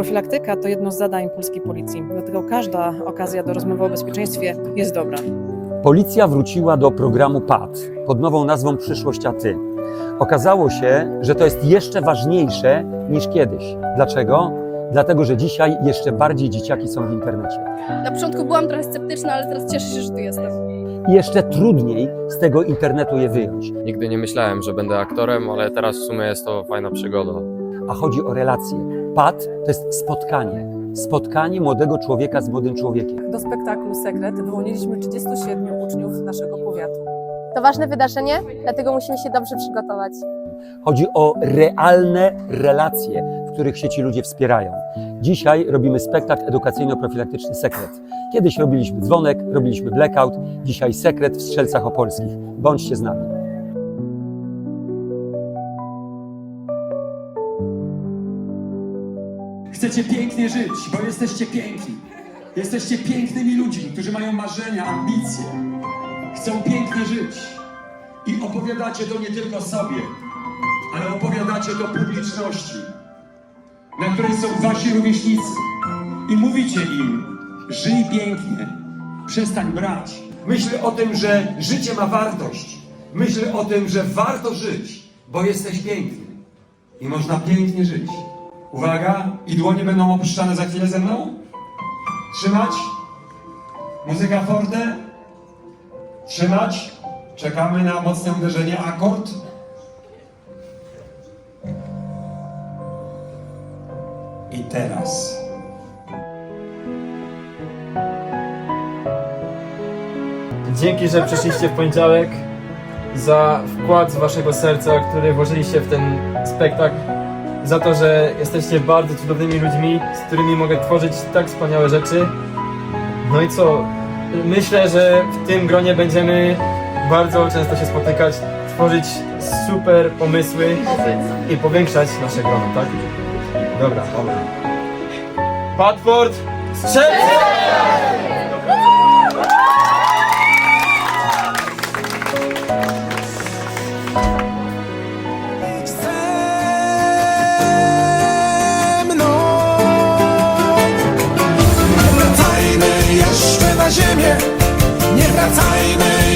Profilaktyka to jedno z zadań polskiej policji, dlatego każda okazja do rozmowy o bezpieczeństwie jest dobra. Policja wróciła do programu PAD pod nową nazwą Przyszłość a Ty. Okazało się, że to jest jeszcze ważniejsze niż kiedyś. Dlaczego? Dlatego, że dzisiaj jeszcze bardziej dzieciaki są w internecie. Na początku byłam trochę sceptyczna, ale teraz cieszę się, że tu jestem. I jeszcze trudniej z tego internetu je wyjąć. Nigdy nie myślałem, że będę aktorem, ale teraz w sumie jest to fajna przygoda. A chodzi o relacje. PAD to jest spotkanie. Spotkanie młodego człowieka z młodym człowiekiem. Do spektaklu Sekret wyłoniliśmy 37 uczniów naszego powiatu. To ważne wydarzenie, dlatego musimy się dobrze przygotować. Chodzi o realne relacje, w których się ci ludzie wspierają. Dzisiaj robimy spektakl edukacyjno-profilaktyczny Sekret. Kiedyś robiliśmy dzwonek, robiliśmy blackout, dzisiaj Sekret w Strzelcach Opolskich. Bądźcie z nami. Chcecie pięknie żyć, bo jesteście piękni. Jesteście pięknymi ludźmi, którzy mają marzenia, ambicje. Chcą pięknie żyć. I opowiadacie to nie tylko sobie, ale opowiadacie to publiczności, na której są wasi rówieśnicy. I mówicie im, żyj pięknie, przestań brać. Myśl o tym, że życie ma wartość. Myśl o tym, że warto żyć, bo jesteś piękny. I można pięknie żyć. Uwaga, i dłonie będą opuszczane za chwilę ze mną. Trzymać. Muzyka forte. Trzymać. Czekamy na mocne uderzenie. Akord. I teraz. Dzięki, że przyszliście w poniedziałek, za wkład z waszego serca, który włożyliście w ten spektakl, za to, że jesteście bardzo cudownymi ludźmi, z którymi mogę tworzyć tak wspaniałe rzeczy. No i co? Myślę, że w tym gronie będziemy bardzo często się spotykać, tworzyć super pomysły i powiększać nasze grono, tak? Dobra, dobra. Padford, strzelcy! Nie wracajmy